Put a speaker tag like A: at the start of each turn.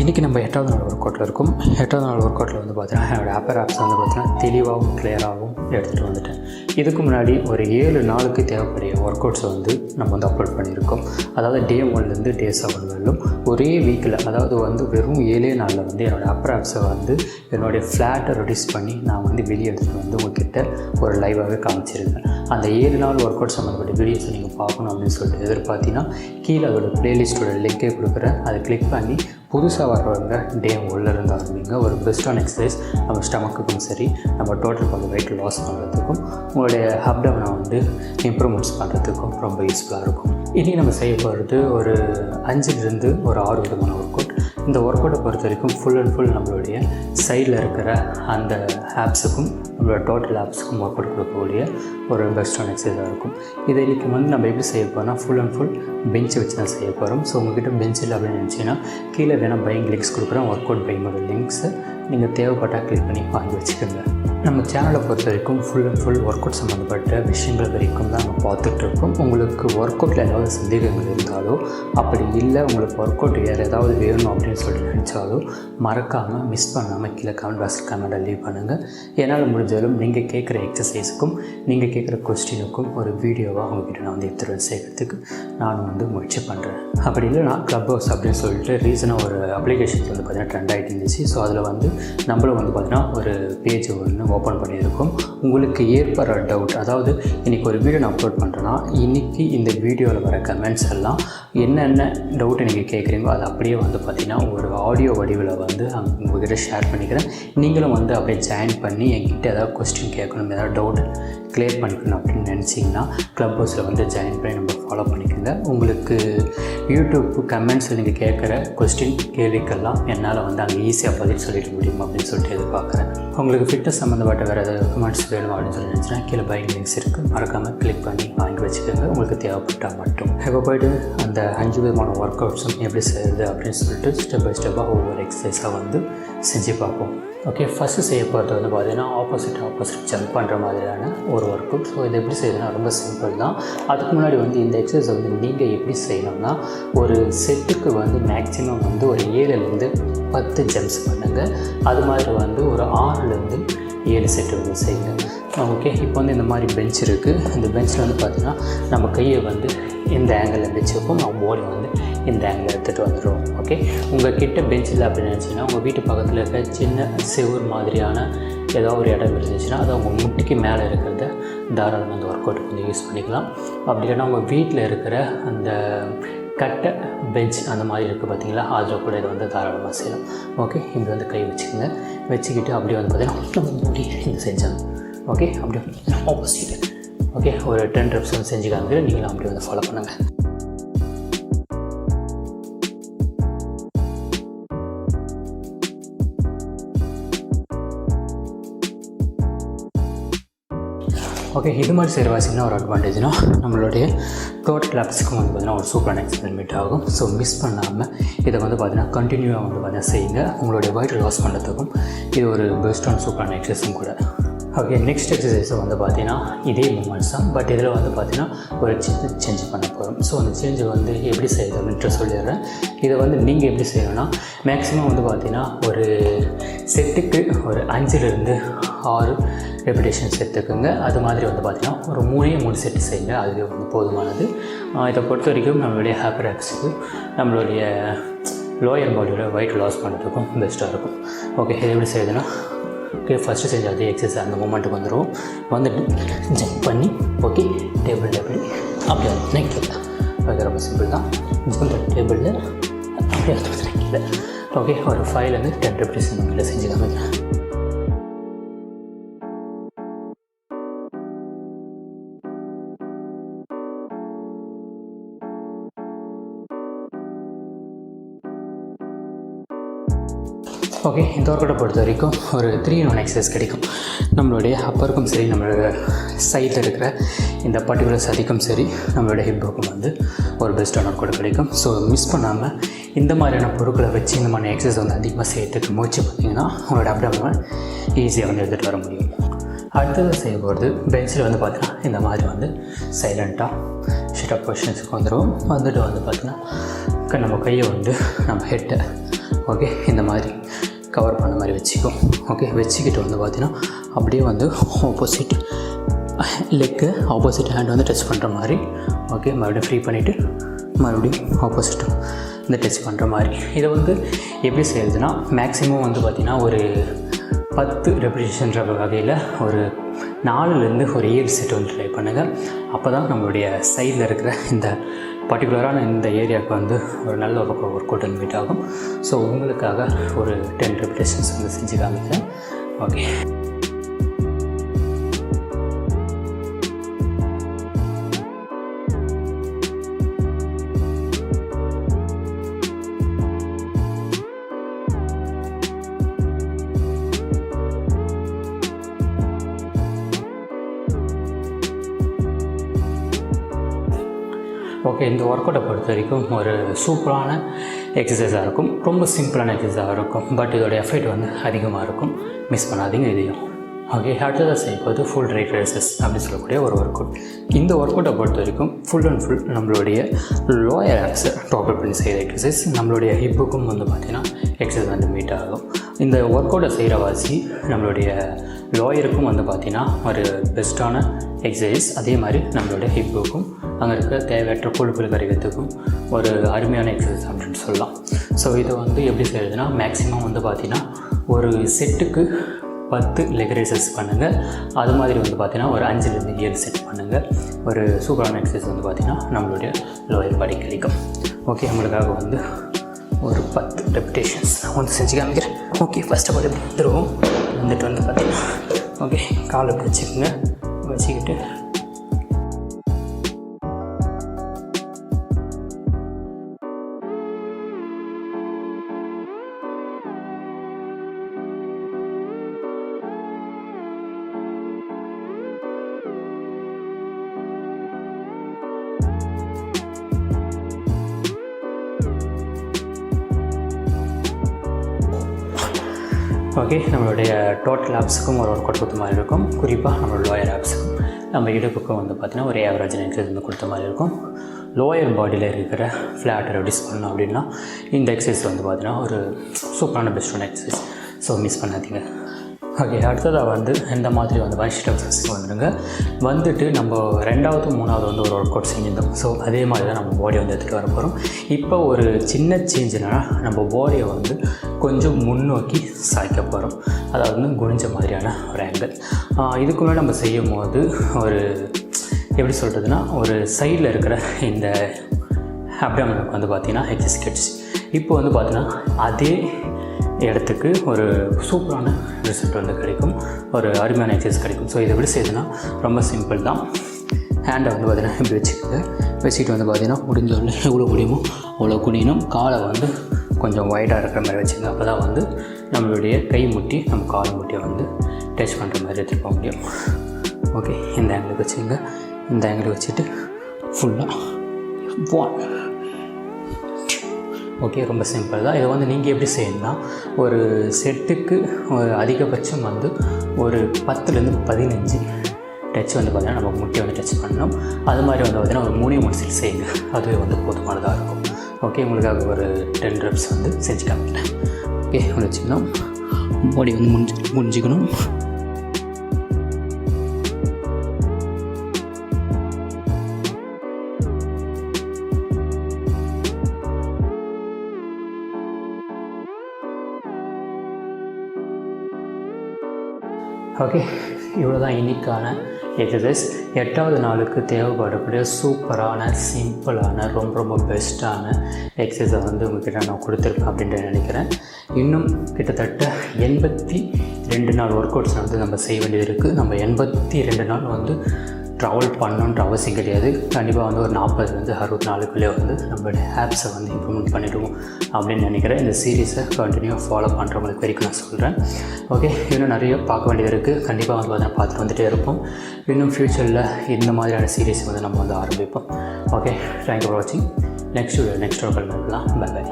A: இன்றைக்கி நம்ம எட்டாவது நாள் ஒர்க் அவுட்டில் இருக்கும். எட்டாவது நாள் ஒர்க் அவுட்டில் வந்து பார்த்தீங்கன்னா என்னோடய அப்பர் ஆப்ஸ் வந்து பார்த்தீங்கன்னா தெளிவாகவும் கிளியராகவும் எடுத்துகிட்டு வந்துட்டேன். இதுக்கு முன்னாடி ஒரு ஏழு நாளுக்கு தேவைப்படிய ஒர்க் அவுட்ஸை வந்து நம்ம வந்து அப்லோட் பண்ணியிருக்கோம். அதாவது டே ஒன்லேருந்து டே செவன் வரலும் ஒரே வீக்கில் அதாவது வந்து வெறும் ஏழே நாளில் வந்து என்னோடய அப்பர் ஆப்ஸை வந்து என்னுடைய ஃப்ளாட்டை ரெடியூஸ் பண்ணி நான் வந்து வெளியே எடுத்துகிட்டு வந்து உங்ககிட்ட ஒரு லைவாகவே காமிச்சிருந்தேன். அந்த ஏழு நாள் ஒர்க் அவுட் சம்மந்தப்பட்ட வீடியோஸை நீங்கள் பார்க்கணும் அப்படின்னு சொல்லிட்டு எதிர்பார்த்தீங்கன்னா கீழே அதோட ப்ளேலிஸ்ட்டோட லிங்கே கொடுக்குறேன். அதை கிளிக் பண்ணி புதுசாக வர்றவங்க டே இருந்து ஆரம்பிங்க ஒரு பெஸ்ட்டான எக்ஸசைஸ் நம்ம ஸ்டமக்குக்கும் சரி நம்ம டோட்டல் கொஞ்சம் வெயிட் லாஸ் பண்ணுறதுக்கும் உங்களுடைய அப்டமனை வந்து இம்ப்ரூவ்மெண்ட்ஸ் பண்ணுறதுக்கும் ரொம்ப யூஸ்ஃபுல்லாக இருக்கும். இனி நம்ம செய்ய போகிறது ஒரு அஞ்சுலேருந்து ஒரு ஆறு விதமான ஒர்க் அவுட் இந்த ஒர்க் அவுட்டை பொறுத்த வரைக்கும் ஃபுல் அண்ட் ஃபுல் நம்மளுடைய சைடில் இருக்கிற அந்த ஆப்ஸுக்கும் நம்மளோட டோட்டல் ஆப்ஸுக்கும் ஒர்க் அவுட் கொடுக்கக்கூடிய ஒரு பெஸ்ட்டான எக்ஸசைஸாக இருக்கும். இதை இன்றைக்கி வந்து நம்ம எப்படி செய்ய போகிறோம்னா ஃபுல் அண்ட் ஃபுல் பெஞ்சை வச்சு தான் செய்ய போகிறோம் ஸோ உங்ககிட்ட பெஞ்ச் இல்லை அப்படின்னு நினச்சிங்கன்னா கீழே வேணால் பையிங் லிங்க்ஸ் கொடுக்குறேன். ஒர்க் அவுட் பையிங்கோட லிங்க்ஸு நீங்கள் தேவைப்பட்டால் கிளிக் பண்ணி வாங்கி வச்சுக்கோங்க. நம்ம சேனலை பொறுத்த வரைக்கும் full and full work out சம்மந்தப்பட்ட விஷயங்கள் வரைக்கும் தான் நம்ம பார்த்துட்ருக்கோம் உங்களுக்கு ஒர்க் அவுட்டில் ஏதாவது சந்தேகங்கள் இருந்தாலோ அப்படி இல்லை உங்களுக்கு ஒர்க் அவுட் வேறு ஏதாவது வேணும் அப்படின்னு சொல்லி நினச்சாலோ மறக்காமல் மிஸ் பண்ணாமல் கீழே கமெண்ட் பாக்ஸில் கமெண்ட்டை லீவ் பண்ணுங்கள் என்னால் முடிஞ்சாலும் நீங்கள் கேட்குற எக்ஸசைஸுக்கும் நீங்கள் கேட்குற கொஸ்டினுக்கும் ஒரு வீடியோவாக உங்ககிட்ட நான் வந்து எடுத்துகிட்டு வந்து சேர்க்கறதுக்கு நான் வந்து முயற்சி பண்ணுறேன் அப்படி இல்லைனா க்ளப் ஹவுஸ் அப்படின்னு சொல்லிட்டு ரீசனாக ஒரு அப்ளிகேஷன் வந்து பார்த்திங்கன்னா ட்ரெண்ட் ஆகிட்டு இருந்துச்சு. ஸோ அதில் வந்து நம்மளும் வந்து பார்த்திங்கன்னா ஒரு பேஜ் ஒன்று ஓப்பன் பண்ணியிருக்கோம். உங்களுக்கு ஏற்படுற டவுட் அதாவது இன்றைக்கி ஒரு வீடியோ நான் அப்லோட் பண்ணுறேன்னா இன்றைக்கி இந்த வீடியோவில் வர கமெண்ட்ஸ் எல்லாம் என்னென்ன டவுட் நீங்கள் கேட்குறீங்களோ அது அப்படியே வந்து பார்த்திங்கன்னா ஒரு ஆடியோ வடிவில் வந்து அங்க உங்ககிட்ட ஷேர் பண்ணிக்கிறேன். நீங்களும் வந்து அப்படியே ஜாயின் பண்ணி என்கிட்ட ஏதாவது கொஸ்டின் கேட்கணும் ஏதாவது டவுட் கிளியர் பண்ணிக்கணும் அப்படின்னு நினச்சிங்கன்னா க்ளப் ஹவுஸில் வந்து ஜாயின் பண்ணி நம்ம ஃபாலோ பண்ணிக்கோங்க. உங்களுக்கு யூடியூப் கமெண்ட்ஸில் நீங்கள் கேட்குற கொஸ்டின் கேள்விக்கெல்லாம் என்னால் வந்து அங்கே ஈஸியாக பதில் சொல்லிட்டு முடியும் அப்படின்னு சொல்லிட்டு எதிர்பார்க்குறேன் உங்களுக்கு ஃபிட்னஸ் சம்மந்தப்பட்ட வேறு ஏதாவது கமெண்ட்ஸ் வேணும் அப்படின்னு சொல்லி நினச்சினா கீழே பைக் லிங்க்ஸ் இருக்குது மறக்காமல் கிளிக் பண்ணி வாங்கி வச்சுக்கோங்க. உங்களுக்கு தேவைப்பட்டால் மட்டும். இப்போ போய்ட்டு அந்த அஞ்சு விதமான ஒர்க் அவுட்ஸும் எப்படி செய்யுது அப்படின்னு சொல்லிட்டு ஸ்டெப் பை ஸ்டெப்பாக ஒவ்வொரு எக்ஸசைஸாக வந்து செஞ்சு பார்ப்போம் ஓகே ஃபஸ்ட்டு செய்ய போகிறது வந்து பார்த்திங்கன்னா ஆப்போசிட் ஆப்போசிட் ஜம்ப் பண்ணுற மாதிரியான ஒரு ஒர்க் ஸோ இது எப்படி செய்யணும்னா ரொம்ப சிம்பிள் தான். அதுக்கு முன்னாடி வந்து இந்த எக்ஸசைஸ் வந்து நீங்கள் எப்படி செய்யணும்னா ஒரு செட்டுக்கு வந்து மேக்ஸிமம் வந்து ஒரு ஏழுலேருந்து பத்து ஜம்ப்ஸ் பண்ணுங்கள் அது மாதிரி வந்து ஒரு ஆறுலேருந்து ஏழு செட்டு வந்து செய்யுங்க. ஓகே இப்போ வந்து இந்த மாதிரி பெஞ்ச் இருக்குது இந்த பெஞ்சில் வந்து பார்த்திங்கன்னா நம்ம கையை வந்து இந்த ஆங்கிளில் வச்சுருப்போம். நம்ம பாடி வந்து இந்த ஆங்கில் எடுத்துகிட்டு வந்துடுவோம் ஓகே உங்கள் கிட்ட பெஞ்ச் இல்லை அப்படின்னு நினச்சிங்கன்னா உங்கள் வீட்டு பக்கத்தில் இருக்க சின்ன செவுர் மாதிரியான ஏதாவது ஒரு இடம் இருந்துச்சுன்னா அதை உங்கள் முட்டிக்கு மேலே இருக்கிறத தாராளமாக அந்த ஒர்க் அவுட் வந்து யூஸ் பண்ணிக்கலாம். அப்படி இல்லைன்னா உங்கள் வீட்டில் இருக்கிற அந்த கட்டை பெஞ்ச் அந்த மாதிரி இருக்குது பார்த்தீங்களா அதில் கூட இதை வந்து தாராளமாக செய்யலாம் ஓகே இப்படி வந்து கை வச்சுக்கோங்க. வச்சுக்கிட்டு அப்படியே வந்து பார்த்தீங்கன்னா முடி இந்த செஞ்சாங்க ஓகே அப்படியே ஆப்போசிட் ஓகே ஒரு டென் ரெப்ஸ் வந்து செஞ்சு காமிக்கிறேன் நீங்களும் அப்படியே வந்து ஃபாலோ பண்ணுங்கள் ஓகே இது மாதிரி செய்கிற வாசிங்கன்னா ஒரு அட்வான்டேஜ்னா நம்மளுடைய டோட்டல் ஆப்ஸுக்கும் வந்து பார்த்திங்கன்னா ஒரு சூப்பரான எக்ஸ்பெரிமெண்ட் ஆகும். ஸோ மிஸ் பண்ணாமல் இதை வந்து பார்த்திங்கன்னா கண்டினியூவாக வந்து பார்த்தீங்கன்னா செய்யுங்க. உங்களுடைய வயிற்று லாஸ் பண்ணுறதுக்கும் இது ஒரு பெஸ்ட்டான சூப்பரான எக்ஸசைஸும் கூட. ஓகே நெக்ஸ்ட் எக்ஸசைஸை வந்து பார்த்தீங்கன்னா இதே மூமெண்ட்ஸ் தான். பட் இதில் வந்து பார்த்தீங்கன்னா ஒரு சின்ன சேஞ்ச் பண்ண போகிறோம் ஸோ அந்த சேஞ்சை வந்து எப்படி செய்யுது அப்படின்ட்டு சொல்லிடுறேன். இதை வந்து நீங்கள் எப்படி செய்யணும்னா மேக்ஸிமம் வந்து பார்த்தீங்கன்னா ஒரு செட்டுக்கு ஒரு அஞ்சுலேருந்து ஆறு ரெப்பிடேஷன்ஸ் எடுத்துக்கோங்க அது மாதிரி வந்து பார்த்திங்கன்னா ஒரு மூணே மூணு செட்டு செய்யுங்க அதுவே வந்து போதுமானது. இதை பொறுத்த வரைக்கும் நம்மளுடைய ஹேப்பர் ஆப்ஸுக்கு நம்மளுடைய லோயர் பாடியோட வெயிட் லாஸ் பண்ணுறதுக்கும் பெஸ்ட்டாக இருக்கும். ஓகே இது எப்படி செய்யுதுன்னா ஓகே ஃபஸ்ட்டு செஞ்ச அதே எக்ஸசைஸ் அந்த மூமெண்ட்டுக்கு வந்துடும் வந்துட்டு ஜம்ப் பண்ணி ஓகே டேபிள் எப்படி அப்படியே வந்து நெக்கில் ஓகே ரொம்ப சிம்பிள் தான். ஜம்ப் டேபிளில் அப்படியே வந்து ஓகே ஒரு ஃபைவ்லேருந்து டென் ரெப்டிஸ் நம்ம செஞ்சு காமிக்கிறேன் ஓகே இந்த ஒர்க்கோட பொறுத்த வரைக்கும் ஒரு த்ரீ ஒன் எக்ஸசைஸ் கிடைக்கும். நம்மளுடைய அப்பருக்கும் சரி நம்மளோட சைடில் இருக்கிற இந்த பர்டிகுலர் சதிக்கும் சரி நம்மளோட ஹிப்புக்கும் வந்து ஒரு பெஸ்ட்டான ஒர்க் அவுட் கிடைக்கும். ஸோ மிஸ் பண்ணாமல் இந்த மாதிரியான பொருட்களை வச்சு இந்த மாதிரி எக்ஸசைஸ் வந்து அதிகமாக செய்யறதுக்கு முயற்சி பண்ணிங்கன்னா உங்களோட அப்டமனை ஈஸியாக வந்து எடுத்துகிட்டு வர முடியும். அடுத்தது செய்ய போகிறது பெஞ்சில் வந்து பார்த்தீங்கன்னா இந்த மாதிரி வந்து சைலண்ட்டாக ஷிட் அப் பொசிஷன்ஸுக்கு வந்துடும் வந்துட்டு வந்து பார்த்திங்கன்னா நம்ம கையை வந்து நம்ம ஹெட்டை ஓகே இந்த மாதிரி கவர் பண்ண மாதிரி வச்சுக்கோ. ஓகே வச்சுக்கிட்டு வந்து பார்த்தீங்கன்னா அப்படியே வந்து ஆப்போசிட் லெக்கு ஆப்போசிட் ஹேண்ட் வந்து டச் பண்ணுற மாதிரி ஓகே மறுபடியும் ஃப்ரீ பண்ணிவிட்டு மறுபடியும் ஆப்போசிட் இந்த டச் பண்ணுற மாதிரி. இதை வந்து எப்படி செய்யறதுன்னா மேக்ஸிமம் வந்து பார்த்திங்கன்னா ஒரு பத்து ரெப்ரேஷன்ற வகையில் ஒரு நாலுலேருந்து ஒரு ஏழு செட் வந்து ட்ரை பண்ணுங்கள் அப்போ தான் நம்மளுடைய சைடில் இருக்கிற இந்த பர்டிகுலரான இந்த ஏரியாவுக்கு வந்து ஒரு நல்ல ஒரு ஒர்க் அவுட் மீட் ஆகும். ஸோ உங்களுக்காக ஒரு டென் ரெப்டேஷன்ஸ் வந்து செஞ்சு காமிக்கிறேன். ஓகே ஓகே இந்த ஒர்க் அவுட்டை பொறுத்த வரைக்கும் ஒரு சூப்பரான எக்ஸசைஸாக இருக்கும். ரொம்ப சிம்பிளான எக்ஸசைஸாக இருக்கும். பட் இதோட எஃபெக்ட் வந்து அதிகமாக இருக்கும். மிஸ் பண்ணாதீங்க இதையும். ஓகே அடுத்ததாக செய்யும்போது ஃபுல் ரைட் ரேசஸ் அப்படின்னு சொல்லக்கூடிய ஒரு ஒர்க் அவுட் இந்த ஒர்க் அவுட்டை பொறுத்த வரைக்கும் ஃபுல் அண்ட் ஃபுல் நம்மளுடைய லோயர் ஆக்ஸை டாப்அப் பண்ணி செய்கிற எக்ஸசைஸ் நம்மளுடைய ஹிப்புக்கும் வந்து பார்த்திங்கன்னா எக்ஸசைஸ் வந்து மீட் ஆகும். இந்த ஒர்க் அவுட்டை செய்கிற வாசி நம்மளுடைய லோயருக்கும் வந்து பார்த்திங்கன்னா ஒரு பெஸ்ட்டான எக்ஸசைஸ் அதே மாதிரி நம்மளுடைய ஹிப்புக்கும் அங்கே இருக்க தேவையற்ற கொழுப்புகள் கரைக்கிறதுக்கும் ஒரு அருமையான எக்ஸசைஸ் அப்படின்னு சொல்லலாம். ஸோ இதை வந்து எப்படி செய்யறதுன்னா மேக்ஸிமம் வந்து பார்த்திங்கன்னா ஒரு செட்டுக்கு பத்து லெக்ரேசஸ் பண்ணுங்கள் அது மாதிரி வந்து பார்த்திங்கன்னா ஒரு அஞ்சுலேருந்து ஏழு செட் பண்ணுங்கள் ஒரு சூப்பரான எக்ஸசைஸ் வந்து பார்த்திங்கன்னா நம்மளுடைய லோயர் பாடி கிடைக்கும் ஓகே நம்மளுக்காக வந்து ஒரு பத்து ரெப்டேஷன்ஸ் நான் வந்து செஞ்சு காமிக்கிறேன். ஓகே ஃபஸ்ட் ஆஃப் ஆல் எப்படி வந்துடுவோம் வந்துட்டு வந்து பார்த்திங்கன்னா ஓகே காலை பிடிச்சிக்கோங்க. வச்சுக்கிட்டு ஓகே நம்மளுடைய டோட்டல் ஆப்ஸுக்கும் ஒரு ஒர்க் அவுட் கொடுத்த மாதிரி இருக்கும். குறிப்பாக நம்மளோட லோயர் ஆப்ஸுக்கும் நம்ம இடுப்புக்கும் வந்து பார்த்திங்கன்னா ஒரு ஆவரேஜ் எக்ஸசைஸ் வந்து கொடுத்த மாதிரி இருக்கும். லோயர் பாடியில் இருக்கிற ஃப்ளாட்டை ரெடியூஸ் பண்ணணும் அப்படின்னா இந்த எக்ஸசைஸ் வந்து பார்த்திங்கன்னா ஒரு சூப்பரான பெஸ்ட்டான எக்ஸசைஸ் ஸோ மிஸ் பண்ணாதீங்க. ஓகே அடுத்ததாக வந்து இந்த மாதிரி வந்து வன்ஷீட் வந்துடுங்க வந்துட்டு நம்ம ரெண்டாவது மூணாவது வந்து ஒரு ஒர்க் அவுட் செஞ்சிருந்தோம். ஸோ அதே மாதிரி தான் நம்ம பாடி வந்து எடுத்துகிட்டு வர போகிறோம் இப்போ ஒரு சின்ன சேஞ்ச் என்னென்னா நம்ம பாடியை வந்து கொஞ்சம் முன்னோக்கி சாய்க்க போகிறோம் அதாவது வந்து குனிஞ்ச மாதிரியான ஒரு ஆங்கிள் இதுக்கு நம்ம செய்யும் போது ஒரு எப்படி சொல்கிறதுனா ஒரு சைடில் இருக்கிற இந்த அப்டாமனுக்கு வந்து பார்த்திங்கன்னா எக்ஸஸ் இப்போ வந்து பார்த்திங்கன்னா அதே இடத்துக்கு ஒரு சூப்பரான ரிசல்ட் வந்து கிடைக்கும். ஒரு அருமையான எக்ஸசைஸ் கிடைக்கும். ஸோ இதை எப்படி செய்யுதுன்னா ரொம்ப சிம்பிள் தான். ஹேண்டை வந்து பார்த்திங்கன்னா இப்படி வச்சுக்கோங்க. வச்சுக்கிட்டு வந்து பார்த்திங்கன்னா முடிஞ்ச எவ்வளோ முடியுமோ அவ்வளோ குனியணும். காலை வந்து கொஞ்சம் ஒய்டாக இருக்கிற மாதிரி வச்சுங்க அப்போ தான் வந்து நம்மளுடைய கை முட்டி நம்ம கால் முட்டியை வந்து டச் பண்ணுற மாதிரி எடுத்துகிட்டு போக முடியும். ஓகே இந்த ஆங்கிளுக்கு வச்சுங்க இந்த ஆங்கிள் வச்சுட்டு ஃபுல்லாக ஒன் ஓகே ரொம்ப சிம்பிள் தான். இதை வந்து நீங்கள் எப்படி செய்யணும்னா ஒரு செட்டுக்கு ஒரு அதிகபட்சம் வந்து ஒரு பத்துலேருந்து பதினஞ்சு டச் வந்து பார்த்திங்கன்னா நம்ம முட்டை வந்து டச் பண்ணணும். அது மாதிரி வந்து பார்த்திங்கன்னா ஒரு மூணே மூணு செட் செய்யுங்க. அதுவே வந்து போதுமானதாக இருக்கும். ஓகே உங்களுக்காக ஒரு டென் ரெப்ஸ் வந்து செஞ்சு காமிக்கிறேன் ஓகே வச்சுக்கணும். பாடி வந்து முடிஞ்சு முடிஞ்சுக்கணும் ஓகே இவ்வளோ தான் இன்றைக்கான எக்ஸசைஸ் எட்டாவது நாளுக்கு தேவைப்படக்கூடிய சூப்பரான சிம்பிளான ரொம்ப ரொம்ப பெஸ்ட்டான எக்ஸசைஸை வந்து உங்ககிட்ட நான் கொடுத்துருக்கேன் அப்படின்ட்டு நினைக்கிறேன். இன்னும் கிட்டத்தட்ட எண்பத்தி ரெண்டு நாள் ஒர்க் அவுட்ஸ் வந்து நம்ம செய்ய வேண்டியது இருக்குது நம்ம எண்பத்தி ரெண்டு நாள் வந்து ட்ராவல் பண்ணணுன்ற அவசியம் கிடையாது. கண்டிப்பாக வந்து ஒரு நாற்பதுலேருந்து அறுபத்தி நாலுக்குள்ளே வந்து நம்மளுடைய ஆப்ஸை வந்து இம்ப்ரூவ்மெண்ட் பண்ணிவிடுவோம் அப்படின்னு நினைக்கிறேன். இந்த சீரீஸை கண்டினியூ ஃபாலோ பண்ணுறவங்களுக்கு வரைக்கும் நான் சொல்கிறேன் ஓகே இன்னும் நிறைய பார்க்க வேண்டியது இருக்குது கண்டிப்பாக வந்து பார்த்தீங்கன்னா பார்த்துட்டு வந்துகிட்டே இருப்போம். இன்னும் ஃப்யூச்சரில் இந்த மாதிரியான சீரீஸ் வந்து நம்ம வந்து ஆரம்பிப்போம். ஓகே தேங்க்யூ ஃபார் வாட்சிங் நெக்ஸ்ட் வீடியோ நெக்ஸ்ட் ஒரு கல்வி பை பை